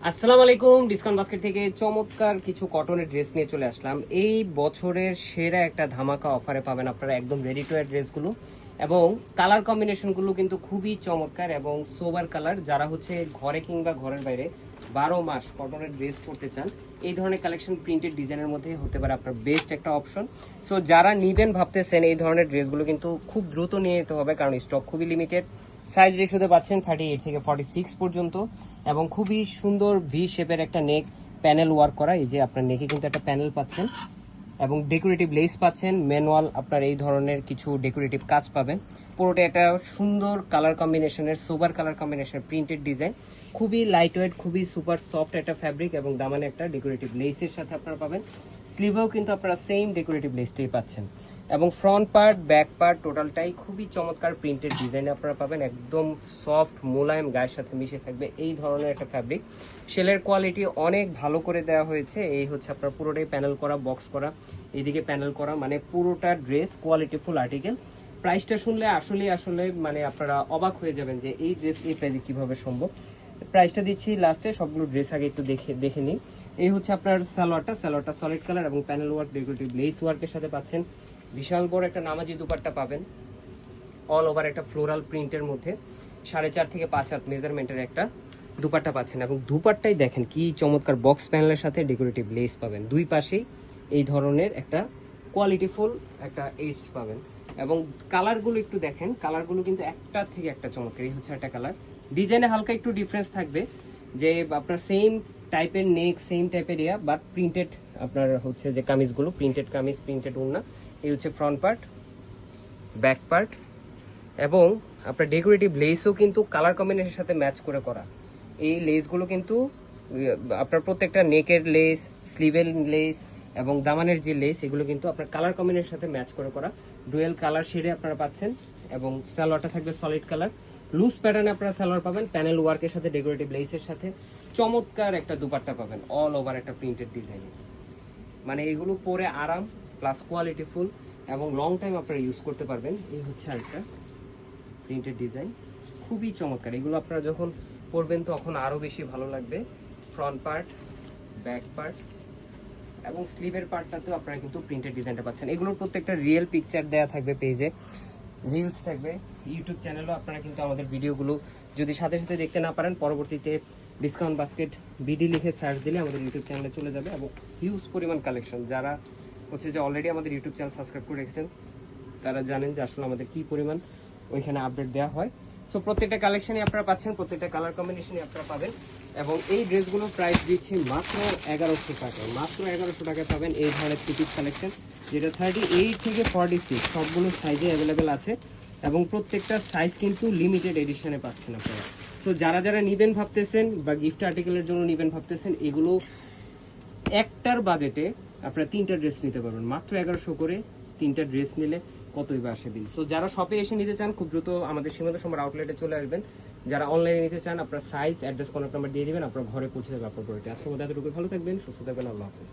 আসসালামু আলাইকুম discount basket থেকে চমৎকার কিছু কটনের ড্রেস নিয়ে চলে আসলাম। এই বছরের সেরা একটা ধামাকা অফারে পাবেন আপনারা একদম রেডি টু ওয়ার ড্রেসগুলো এবং কালার কম্বিনেশনগুলো কিন্তু খুবই চমৎকার এবং সোবার কালার যারা হচ্ছে ঘরে কিংবা ঘরের বাইরে বারো মাস কটনের ড্রেস পরতে চান, এই ধরনের কালেকশন প্রিন্টেড ডিজাইনের মধ্যে হতে পারে আপনার বেস্ট একটা অপশন সো যারা নিবেন ভাবতেছেন এই ধরনের ড্রেসগুলো কিন্তু খুব দ্রুত নিয়ে যেতে হবে, কারণ স্টক খুবই লিমিটেড সাইজ রেশিওতে পাচ্ছেন থার্টি এইট থেকে ফর্টি সিক্স পর্যন্ত, এবং খুবই সুন্দর ভি শেপের একটা নেক প্যানেল ওয়ার্ক করা, এই যে আপনার নেকে কিন্তু একটা প্যানেল পাচ্ছেন, এবং ডেকোরেটিভ লেস পাচ্ছেন। ম্যানুয়াল আপনার এই ধরনের কিছু ডেকোরেটিভ কাজ পাবেন। পুরোটা একটা সুন্দর কালার কম্বিনেশনের সুপার কালার কম্বিনেশনের প্রিন্টেড ডিজাইন খুবই লাইট ওয়েট খুবই সুপার সফট একটা ফ্যাব্রিক এবং দামানে একটা ডেকোরেটিভ লেসের সাথে আপনারা পাবেন। স্লিভেও কিন্তু আপনারা সেম ডেকোরেটিভ লেসটাই পাচ্ছেন। এবং ফ্রন্ট পার্ট ব্যাক পার্ট টোটালটাই খুবই চমৎকার প্রিন্টেড ডিজাইন আপনারা পাবেন। একদম সফট মোলায়েম গায়ের সাথে মিশে থাকবে এই ধরনের একটা ফ্যাব্রিক সেলের কোয়ালিটি অনেক ভালো করে দেওয়া হয়েছে। এই হচ্ছে আপনার পুরোটাই প্যানেল করা বক্স করা এইদিকে প্যানেল করা মানে পুরোটা ড্রেস কোয়ালিটিফুল আর্টিকেল প্রাইসটা শুনলে আসলে আসলে মানে আপনারা অবাক হয়ে যাবেন যে এই ড্রেস এই প্রাইসে কীভাবে সম্ভব। প্রাইসটা দিচ্ছি লাস্টে সবগুলো ড্রেস আগে একটু দেখে দেখে নিই। এই হচ্ছে আপনার সালোয়ারটা। সালোয়ারটা সলিড কালার এবং প্যানেল ওয়ার্ক ডেকোরেটিভ লেস ওয়ার্কের সাথে পাচ্ছেন। বিশাল বড় একটা নামাজি দুপাট্টা পাবেন। অল ওভার একটা ফ্লোরাল প্রিন্টের মধ্যে। সাড়ে চার থেকে পাঁচ হাত মেজারমেন্টের একটা দুপাট্টা পাচ্ছেন। এবং দুপাট্টাই দেখেন কি চমৎকার বক্স প্যানেলের সাথে ডেকোরেটিভ লেস পাবেন। দুই পাশেই এই ধরনের একটা কোয়ালিটিফুল একটা এজ পাবেন। এবং কালারগুলো একটু দেখেন। কালারগুলো কিন্তু একটা থেকে একটা চমৎকার। এই হচ্ছে একটা কালার। ডিজাইনে হালকা একটু ডিফারেন্স থাকবে যে আপনার সেম টাইপের নেক সেম টাইপের ইয়া বাট প্রিন্টেড আপনার হচ্ছে যে কামিজগুলো প্রিন্টেড কামিজ প্রিন্টেড ওড়না এই হচ্ছে ফ্রন্ট পার্ট ব্যাক পার্ট এবং আপনার ডেকোরেটিভ লেসও কিন্তু কালার কম্বিনেশনের সাথে ম্যাচ করে করা। এই লেসগুলো কিন্তু, আপনার প্রত্যেকটা নেকের লেস স্লিভের লেস এবং দামানের যে লেস এগুলো কিন্তু আপনার কালার কম্বিনেশনের সাথে ম্যাচ করে করা। ডুয়েল কালার শেডে আপনারা পাচ্ছেন এবং সালোয়ারটা থাকবে সলিড কালার লুজ প্যাটার্নে আপনারা সালোয়ার পাবেন প্যানেল ওয়ার্কের সাথে ডেকোরেটিভ লেসের সাথে। চমৎকার একটা দুপাট্টা পাবেন অল ওভার একটা প্রিন্টেড ডিজাইনে মানে এগুলো পরে আরাম প্লাস কোয়ালিটি ফুল এবং লং টাইম আপনারা ইউজ করতে পারবেন। এই হচ্ছে আরেকটা প্রিন্টেড ডিজাইন খুবই চমৎকার। এগুলো আপনারা যখন পরবেন তখন আরও বেশি ভালো লাগবে। ফ্রন্ট পার্ট ব্যাক পার্ট এবং স্লিভের পার্টটাতেও আপনারা কিন্তু প্রিন্টেড ডিজাইনটা পাচ্ছেন। এগুলোর প্রত্যেকটা রিয়েল পিকচার দেওয়া থাকবে পেজে রিলস থাকবে। ইউটিউব চ্যানেলও আপনারা কিন্তু আমাদের ভিডিওগুলো যদি সাথে সাথে দেখতে না পারেন, পরবর্তীতে ডিসকাউন্ট বাস্কেট বিডি লিখে সার্চ দিলে আমাদের ইউটিউব চ্যানেলে চলে যাবে এবং হিউজ পরিমাণ কালেকশন যারা হচ্ছে যে অলরেডি আমাদের ইউটিউব চ্যানেল সাবস্ক্রাইব করে রেখেছেন, তারা জানেন যে আসলে আমাদের কী পরিমাণ ওইখানে আপডেট দেওয়া হয়। সো প্রত্যেকটা কালেকশনই আপনারা পাচ্ছেন, প্রত্যেকটা কালার কম্বিনেশনই আপনারা পাবেন। এবং এই ড্রেসগুলোর প্রাইস দিচ্ছি মাত্র এগারোশো টাকায় মাত্র এগারোশো টাকায় পাবেন এই ধরনের থ্রি পিস কালেকশন যেটা থার্টি এইট থেকে ফর্টি সিক্স সবগুলো সাইজে অ্যাভেলেবেল আছে। এবং প্রত্যেকটা সাইজ কিন্তু লিমিটেড এডিশনে পাচ্ছেন আপনারা। সো যারা যারা নিবেন ভাবতেছেন বা গিফট আর্টিকেলের জন্য নিবেন ভাবতেছেন, এগুলো একটার বাজেটে আপনারা তিনটা ড্রেস নিতে পারবেন। মাত্র এগারোশো করে তিনটা ড্রেস নিলে কতই বা আসে বিল সো যারা শপে এসে নিতে চান, খুব দ্রুত আমাদের সীমান্ত সময় আউটলেটে চলে আসবেন। যারা অনলাইনে নিতে চান, আপনার সাইজ অ্যাড্রেস কন্ট্যাক্ট নাম্বার দিয়ে দিবেন, আপনার ঘরে পৌঁছে দেবে আপনার প্রোডাক্ট আজকে মধ্যে এতটুকু ভালো থাকবেন, সুস্থ থাকবেন, আল্লাহ হাফেজ।